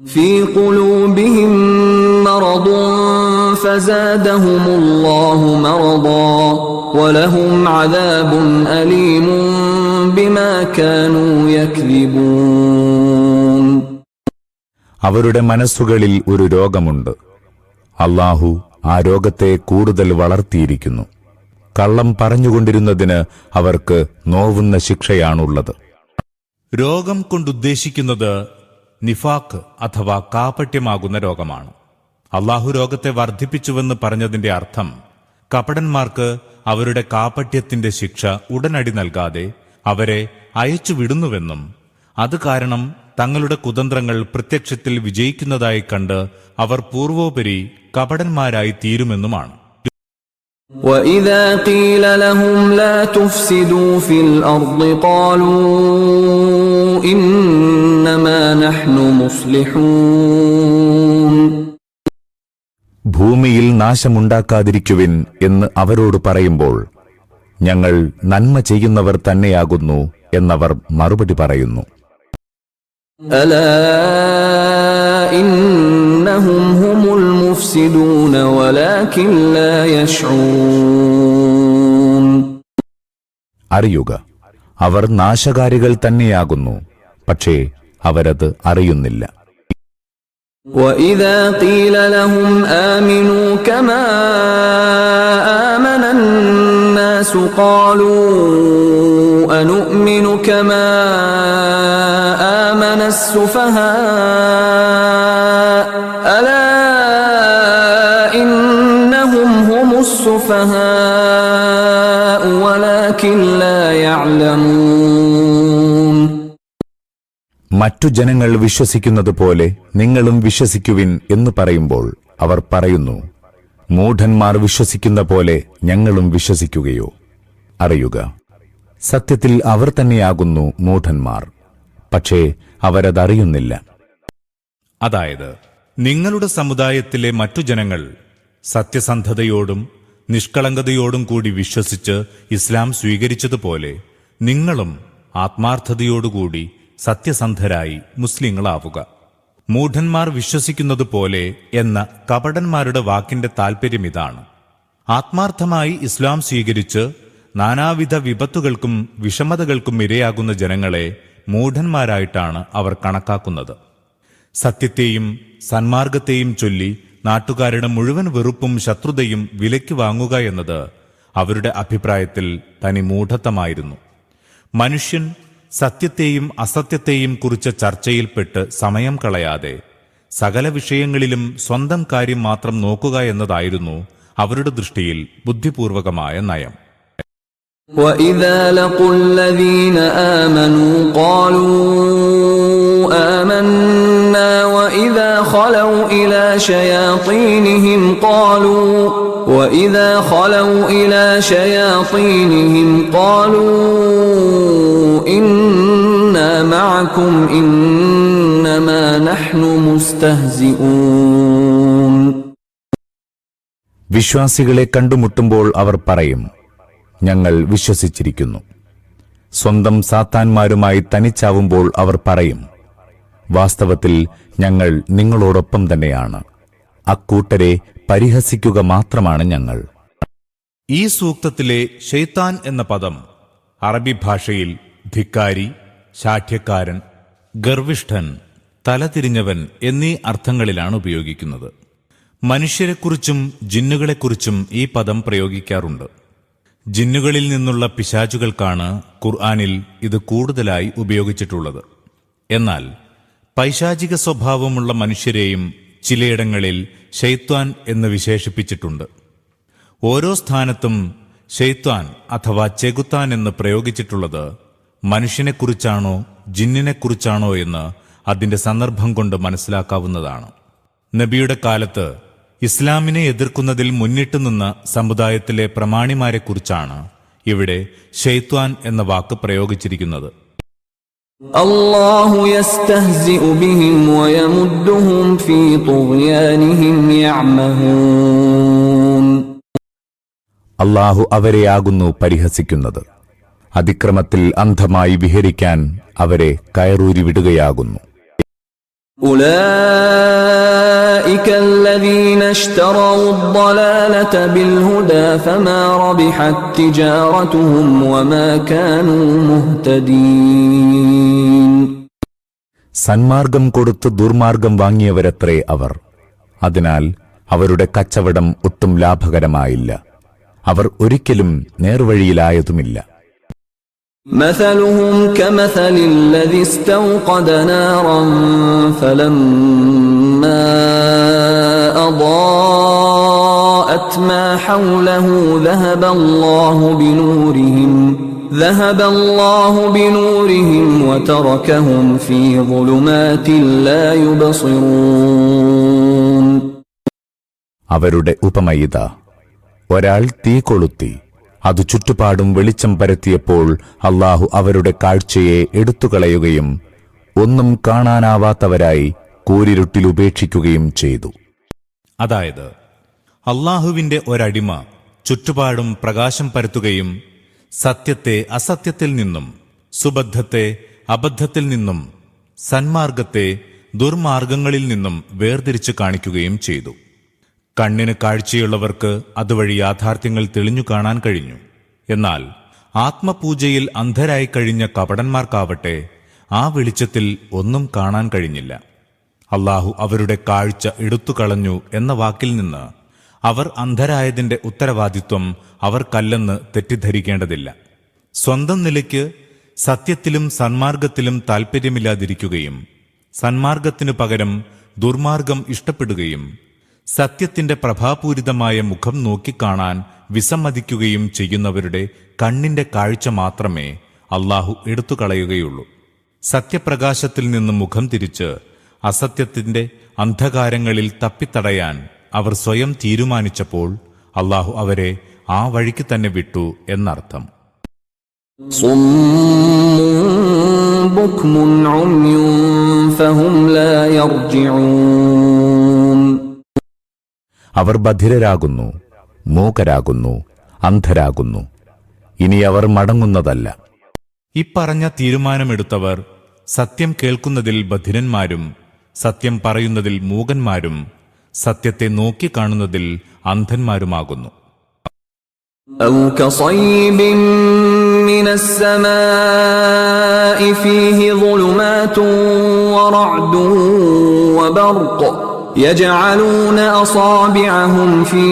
في قلوبهم مرض فزادهم الله مرضا ولهم عذاب أليم بما كانوا يكذبون അവരുടെ മനസ്സുകളിൽ ഒരു രോഗമുണ്ട് അള്ളാഹു ആ രോഗത്തെ കൂടുതൽ വളർത്തിയിരിക്കുന്നു കള്ളം പറഞ്ഞുകൊണ്ടിരുന്നതിന് അവർക്ക് നോവുന്ന ശിക്ഷയാണുള്ളത് രോഗം കൊണ്ടുദ്ദേശിക്കുന്നത് നിഫാക്ക് അഥവാ കാപട്യമാകുന്ന രോഗമാണ്. അള്ളാഹു രോഗത്തെ വർദ്ധിപ്പിച്ചുവെന്ന് പറഞ്ഞതിന്റെ അർത്ഥം കപടന്മാർക്ക് അവരുടെ കാപട്യത്തിന്റെ ശിക്ഷ ഉടനടി നൽകാതെ അവരെ അയച്ചു വിടുന്നുവെന്നും അത് കാരണം തങ്ങളുടെ കുതന്ത്രങ്ങൾ പ്രത്യക്ഷത്തിൽ വിജയിക്കുന്നതായി കണ്ട് അവർ പൂർവോപരി കപടന്മാരായി തീരുമെന്നുമാണ്. وإذا قيل لهم لا تفسدوا في الأرض قالوا إنما نحن مصلحون ഭൂമിയിൽ നാശമുണ്ടാക്കാതിരിക്കുവിൻ എന്ന് അവരോട് പറയുമ്പോൾ ഞങ്ങൾ നന്മ ചെയ്യുന്നവർ തന്നെയാകുന്നു എന്നവർ മറുപടി പറയുന്നു ألا إنهم هم المفسدون ولكن لا يشعرون അറിയുക അവർ നാശകാരികൾ തന്നെയാകുന്നു പക്ഷേ അവരത് അറിയുന്നില്ല وإذا قيل لهم آمنوا كما آمن الناس قالوا أنؤمن كما آمن السفهاء السفهاء ولكن لا يعلمون മറ്റു ജനങ്ങൾ വിശ്വസിക്കുന്നത് പോലെ നിങ്ങളും വിശ്വസിക്കുവിൻ എന്ന് പറയുമ്പോൾ അവർ പറയുന്നു മൂഢന്മാർ വിശ്വസിക്കുന്ന പോലെ ഞങ്ങളും വിശ്വസിക്കുകയോ അറിയുക സത്യത്തിൽ അവർ തന്നെയാകുന്നു മൂഢന്മാർ പക്ഷേ അവരതറിയുന്നില്ല അതായത് നിങ്ങളുടെ സമുദായത്തിലെ മറ്റു ജനങ്ങൾ സത്യസന്ധതയോടും നിഷ്കളങ്കതയോടും കൂടി വിശ്വസിച്ച് ഇസ്ലാം സ്വീകരിച്ചതുപോലെ നിങ്ങളും ആത്മാർത്ഥതയോടുകൂടി സത്യസന്ധരായി മുസ്ലിങ്ങളാവുക. മൂഢന്മാർ വിശ്വസിക്കുന്നത് പോലെ എന്ന കപടന്മാരുടെ വാക്കിന്റെ താൽപ്പര്യം ഇതാണ്. ആത്മാർത്ഥമായി ഇസ്ലാം സ്വീകരിച്ച് നാനാവിധ വിപത്തുകൾക്കും വിഷമതകൾക്കും ഇരയാകുന്ന ജനങ്ങളെ മൂഢന്മാരായിട്ടാണ് അവർ കണക്കാക്കുന്നത്. സത്യത്തെയും സന്മാർഗത്തെയും ചൊല്ലി നാട്ടുകാരുടെ മുഴുവൻ വെറുപ്പും ശത്രുതയും വിലയ്ക്ക് വാങ്ങുക എന്നത് അവരുടെ അഭിപ്രായത്തിൽ തനി മൂഢത്തമായിരുന്നു മനുഷ്യൻ സത്യത്തെയും അസത്യത്തെയും കുറിച്ച ചർച്ചയിൽപ്പെട്ട് സമയം കളയാതെ സകല വിഷയങ്ങളിലും സ്വന്തം കാര്യം മാത്രം നോക്കുക എന്നതായിരുന്നു അവരുടെ ദൃഷ്ടിയിൽ ബുദ്ധിപൂർവകമായ നയം وإذا لقوا الذين آمنوا قالوا آمنا وإذا خلوا إلى شياطينهم قالوا وإذا خلوا إلى شياطينهم قالوا إنا معكم إنما نحن مستهزئون വിശ്വാസികളെ കണ്ടുമുട്ടുമ്പോൾ അവർ പറയും ഞങ്ങൾ വിശ്വസിച്ചിരിക്കുന്നു സ്വന്തം സാത്താന്മാരുമായി തനിച്ചാവുമ്പോൾ അവർ പറയും വാസ്തവത്തിൽ ഞങ്ങൾ നിങ്ങളോടൊപ്പം തന്നെയാണ്. അക്കൂട്ടരെ പരിഹസിക്കുക മാത്രമാണ് ഞങ്ങൾ. ഈ സൂക്തത്തിലെ ഷെയ്ത്താൻ എന്ന പദം അറബി ഭാഷയിൽ ധിക്കാരി ശാഠ്യക്കാരൻ ഗർവിഷ്ഠൻ തലതിരിഞ്ഞവൻ എന്നീ അർത്ഥങ്ങളിലാണ് ഉപയോഗിക്കുന്നത്. മനുഷ്യരെക്കുറിച്ചും ജിന്നുകളെക്കുറിച്ചും ഈ പദം പ്രയോഗിക്കാറുണ്ട്. ജിന്നുകളിൽ നിന്നുള്ള പിശാചുകൾക്കാണ് ഖുർആാനിൽ ഇത് കൂടുതലായി ഉപയോഗിച്ചിട്ടുള്ളത്. എന്നാൽ പൈശാചിക സ്വഭാവമുള്ള മനുഷ്യരെയും ചിലയിടങ്ങളിൽ ഷെയ്ത്വാൻ എന്ന് വിശേഷിപ്പിച്ചിട്ടുണ്ട്. ഓരോ സ്ഥാനത്തും ഷെയ്ത്വാൻ അഥവാ ചെകുത്താൻ എന്ന് പ്രയോഗിച്ചിട്ടുള്ളത് മനുഷ്യനെക്കുറിച്ചാണോ ജിന്നിനെക്കുറിച്ചാണോ എന്ന് അതിന്റെ സന്ദർഭം കൊണ്ട് മനസ്സിലാക്കാവുന്നതാണ്. നബിയുടെ കാലത്ത് ഇസ്ലാമിനെ എതിർക്കുന്നതിൽ മുന്നിട്ടു നിന്ന സമുദായത്തിലെ പ്രമാണിമാരെക്കുറിച്ചാണ് ഇവിടെ ഷെയ്ത്വാൻ എന്ന വാക്ക് പ്രയോഗിച്ചിരിക്കുന്നത്. അള്ളാഹു ബിഹിം ഫീ യഅമഹൂൻ. അവരെയാകുന്നു പരിഹസിക്കുന്നത്. അതിക്രമത്തിൽ അന്ധമായി വിഹരിക്കാൻ അവരെ കയറൂരി വിടുകയാകുന്നു أولئك الذين اشتروا الضلالة بالهدى فما ربحت تجارتهم وما كانوا مهتدين സന്മാർഗം കൊടുത്ത് ദുർമാർഗം വാങ്ങിയവരത്രേ അവർ അതിനാൽ അവരുടെ കച്ചവടം ഒട്ടും ലാഭകരമായില്ല അവർ ഒരിക്കലും നേർവഴിയിലായതുമില്ല مثلهم كمثل الذي استوقد نارا فلما أضاءت ما حوله ذهب الله بنورهم ذهب الله بنورهم وتركهم في ظلمات لا يبصرون അവരുടെ ഉപമയിത ഒരാൾ തീ കൊളുത്തി അത് ചുറ്റുപാടും വെളിച്ചം പരത്തിയപ്പോൾ അള്ളാഹു അവരുടെ കാഴ്ചയെ എടുത്തുകളയുകയും ഒന്നും കാണാനാവാത്തവരായി കൂരിരുട്ടിൽ ഉപേക്ഷിക്കുകയും ചെയ്തു. അതായത് അള്ളാഹുവിന്റെ ഒരടിമ ചുറ്റുപാടും പ്രകാശം പരത്തുകയും സത്യത്തെ അസത്യത്തിൽ നിന്നും സുബദ്ധത്തെ അബദ്ധത്തിൽ നിന്നും സന്മാർഗത്തെ ദുർമാർഗങ്ങളിൽ നിന്നും വേർതിരിച്ചു കാണിക്കുകയും ചെയ്തു. കണ്ണിന് കാഴ്ചയുള്ളവർക്ക് അതുവഴി യാഥാർത്ഥ്യങ്ങൾ തെളിഞ്ഞു കാണാൻ കഴിഞ്ഞു. എന്നാൽ ആത്മപൂജയിൽ അന്ധരായി കഴിഞ്ഞ കപടന്മാർക്കാവട്ടെ ആ വെളിച്ചത്തിൽ ഒന്നും കാണാൻ കഴിഞ്ഞില്ല. അള്ളാഹു അവരുടെ കാഴ്ച എടുത്തുകളഞ്ഞു എന്ന വാക്കിൽ നിന്ന് അവർ അന്ധരായതിന്റെ ഉത്തരവാദിത്വം അവർക്കല്ലെന്ന് തെറ്റിദ്ധരിക്കേണ്ടതില്ല. സ്വന്തം നിലയ്ക്ക് സത്യത്തിലും സന്മാർഗത്തിലും താൽപ്പര്യമില്ലാതിരിക്കുകയും സന്മാർഗത്തിനു പകരം ദുർമാർഗം ഇഷ്ടപ്പെടുകയും സത്യത്തിന്റെ പ്രഭാപൂരിതമായ മുഖം നോക്കിക്കാണാൻ വിസമ്മതിക്കുകയും ചെയ്യുന്നവരുടെ കണ്ണിന്റെ കാഴ്ച മാത്രമേ അള്ളാഹു എടുത്തുകളയുകയുള്ളൂ. സത്യപ്രകാശത്തിൽ നിന്ന് മുഖം തിരിച്ച് അസത്യത്തിന്റെ അന്ധകാരങ്ങളിൽ തപ്പിത്തടയാൻ അവർ സ്വയം തീരുമാനിച്ചപ്പോൾ അള്ളാഹു അവരെ ആ വഴിക്ക് തന്നെ വിട്ടു എന്നർത്ഥം. ബുക്മുൻ ലാ അവർ ബധിരരാകുന്നു മൂകരാകുന്നു അന്ധരാകുന്നു ഇനി അവർ മടങ്ങുന്നതല്ല ഇപ്പറഞ്ഞ തീരുമാനമെടുത്തവർ സത്യം കേൾക്കുന്നതിൽ ബധിരന്മാരും സത്യം പറയുന്നതിൽ മൂകന്മാരും സത്യത്തെ നോക്കിക്കാണുന്നതിൽ അന്ധന്മാരുമാകുന്നു أو كصيب من السماء فيه ظلمات ورعد وبرق يجعلون أصابعهم في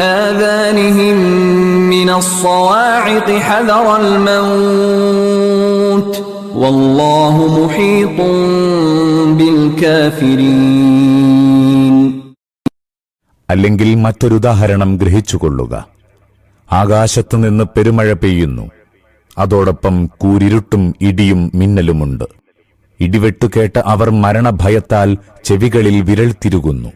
آذانهم من الصواعق حذر الموت والله محيط بالكافرين അല്ലെങ്കിൽ മറ്റൊരുദാഹരണം ഗ്രഹിച്ചുകൊള്ളുക ആകാശത്തുനിന്ന് പെരുമഴ പെയ്യുന്നു അതോടൊപ്പം കൂരിരുട്ടും ഇടിയും മിന്നലുമുണ്ട് ഇടിവെട്ടുകേട്ട അവർ മരണഭയത്താൽ ചെവികളിൽ വിരൽ തിരുകുന്നു.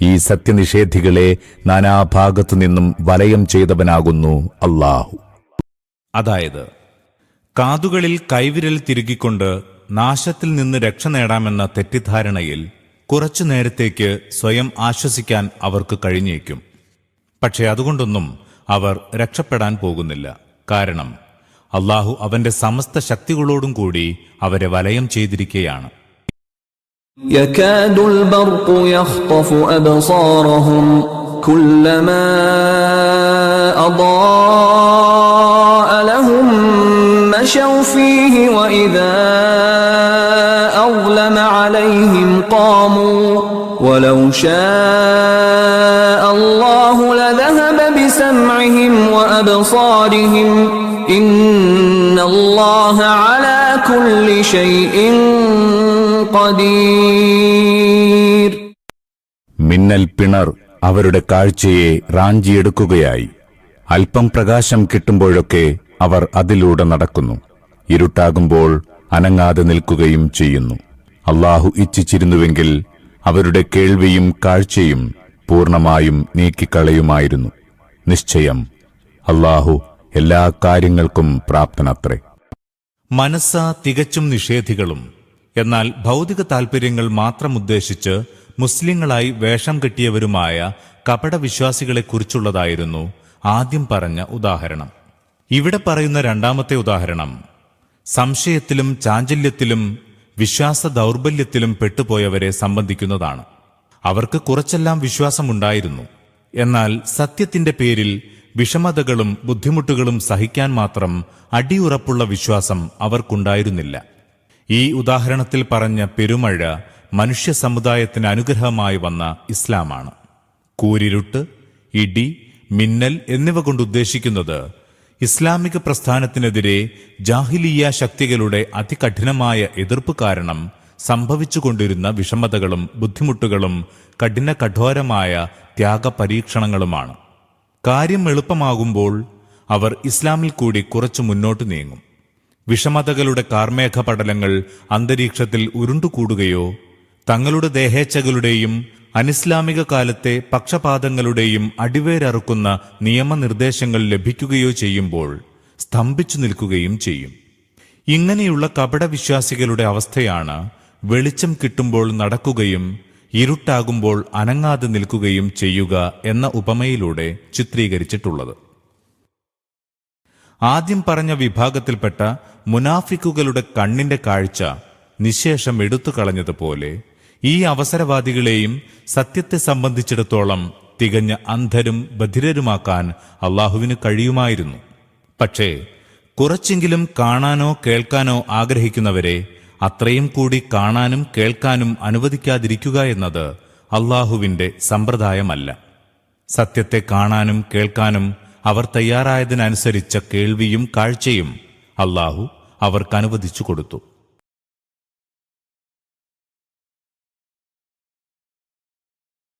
ഈ സത്യനിഷേധികളെ നാനാഭാഗത്തു നിന്നും വലയം ചെയ്തവനാകുന്നു അള്ളാഹു അതായത് കാതുകളിൽ കൈവിരൽ തിരുകിക്കൊണ്ട് നാശത്തിൽ നിന്ന് രക്ഷ നേടാമെന്ന തെറ്റിദ്ധാരണയിൽ കുറച്ചു നേരത്തേക്ക് സ്വയം ആശ്വസിക്കാൻ അവർക്ക് കഴിഞ്ഞേക്കും. പക്ഷേ അതുകൊണ്ടൊന്നും അവർ രക്ഷപ്പെടാൻ പോകുന്നില്ല. കാരണം അള്ളാഹു അവന്റെ സമസ്ത ശക്തികളോടും കൂടി അവരെ വലയം ചെയ്തിരിക്കുകയാണ് يكاد البرق يخطف أبصارهم كلما أضاء لهم مشوا فيه وإذا أظلم عليهم قاموا ولو شاء الله لذهب بسمعهم وأبصارهم إن الله على كل شيء قدير മിന്നൽ പിണർ അവരുടെ കാഴ്ചയെ റാഞ്ചിയെടുക്കുകയായി അല്പം പ്രകാശം കിട്ടുമ്പോഴൊക്കെ അവർ അതിലൂടെ നടക്കുന്നു ഇരുട്ടാകുമ്പോൾ അനങ്ങാതെ നിൽക്കുകയും ചെയ്യുന്നു അള്ളാഹു ഇച്ഛിച്ചിരുന്നുവെങ്കിൽ അവരുടെ കേൾവിയും കാഴ്ചയും പൂർണമായും നീക്കിക്കളയുമായിരുന്നു നിശ്ചയം അള്ളാഹു എല്ലാ കാര്യങ്ങൾക്കും പ്രാപ്തനത്രേ. മനസ്സ തികച്ചും നിഷേധികളും എന്നാൽ ഭൗതിക താൽപര്യങ്ങൾ മാത്രം ഉദ്ദേശിച്ച് മുസ്ലിങ്ങളായി വേഷം കെട്ടിയവരുമായ കപടവിശ്വാസികളെക്കുറിച്ചുള്ളതായിരുന്നു ആദ്യം പറഞ്ഞ ഉദാഹരണം. ഇവിടെ പറയുന്ന രണ്ടാമത്തെ ഉദാഹരണം സംശയത്തിലും ചാഞ്ചല്യത്തിലും വിശ്വാസ ദൗർബല്യത്തിലും പെട്ടുപോയവരെ സംബന്ധിക്കുന്നതാണ്. അവർക്ക് കുറച്ചെല്ലാം വിശ്വാസമുണ്ടായിരുന്നു. എന്നാൽ സത്യത്തിന്റെ പേരിൽ വിഷമതകളും ബുദ്ധിമുട്ടുകളും സഹിക്കാൻ മാത്രം അടിയുറപ്പുള്ള വിശ്വാസം അവർക്കുണ്ടായിരുന്നില്ല. ഈ ഉദാഹരണത്തിൽ പറഞ്ഞ പെരുമഴ മനുഷ്യ സമുദായത്തിന് അനുഗ്രഹമായി വന്ന ഇസ്ലാമാണ്. കൂരിരുട്ട് ഇടി മിന്നൽ എന്നിവ കൊണ്ട് ഉദ്ദേശിക്കുന്നത് ഇസ്ലാമിക പ്രസ്ഥാനത്തിനെതിരെ ജാഹിലിയ ശക്തികളുടെ അതികഠിനമായ എതിർപ്പ് കാരണം സംഭവിച്ചുകൊണ്ടിരുന്ന വിഷമതകളും ബുദ്ധിമുട്ടുകളും കഠിന കഠോരമായ ത്യാഗ പരീക്ഷണങ്ങളുമാണ് കാര്യം എളുപ്പമാകുമ്പോൾ അവർ ഇസ്ലാമിൽ കൂടി കുറച്ചു മുന്നോട്ട് നീങ്ങും. വിഷമതകളുടെ കാർമേഘ പടലങ്ങൾ അന്തരീക്ഷത്തിൽ ഉരുണ്ടുകൂടുകയോ തങ്ങളുടെ ദേഹേച്ഛകളുടെയും അനിസ്ലാമിക കാലത്തെ പക്ഷപാതങ്ങളുടെയും അടിവേരറുക്കുന്ന നിയമനിർദ്ദേശങ്ങൾ ലഭിക്കുകയോ ചെയ്യുമ്പോൾ സ്തംഭിച്ചു നിൽക്കുകയും ചെയ്യും. ഇങ്ങനെയുള്ള കപടവിശ്വാസികളുടെ അവസ്ഥയാണ് വെളിച്ചം കിട്ടുമ്പോൾ നടക്കുകയും ഇരുട്ടാകുമ്പോൾ അനങ്ങാതെ നിൽക്കുകയും ചെയ്യുക എന്ന ഉപമയിലൂടെ ചിത്രീകരിച്ചിട്ടുള്ളത്. ആദ്യം പറഞ്ഞ വിഭാഗത്തിൽപ്പെട്ട മുനാഫിക്കുകളുടെ കണ്ണിന്റെ കാഴ്ച നിശേഷം എടുത്തു കളഞ്ഞതുപോലെ ഈ അവസരവാദികളെയും സത്യത്തെ സംബന്ധിച്ചിടത്തോളം തികഞ്ഞ അന്ധരും ബധിരരുമാക്കാൻ അള്ളാഹുവിന് കഴിയുമായിരുന്നു. പക്ഷേ കുറച്ചെങ്കിലും കാണാനോ കേൾക്കാനോ ആഗ്രഹിക്കുന്നവരെ അത്രയും കൂടി കാണാനും കേൾക്കാനും അനുവദിക്കാതിരിക്കുക എന്നത് അള്ളാഹുവിന്റെ സമ്പ്രദായമല്ല. സത്യത്തെ കാണാനും കേൾക്കാനും അവർ തയ്യാറായതിനനുസരിച്ച കേൾവിയും കാഴ്ചയും അള്ളാഹു അവർക്ക് അനുവദിച്ചു കൊടുത്തു.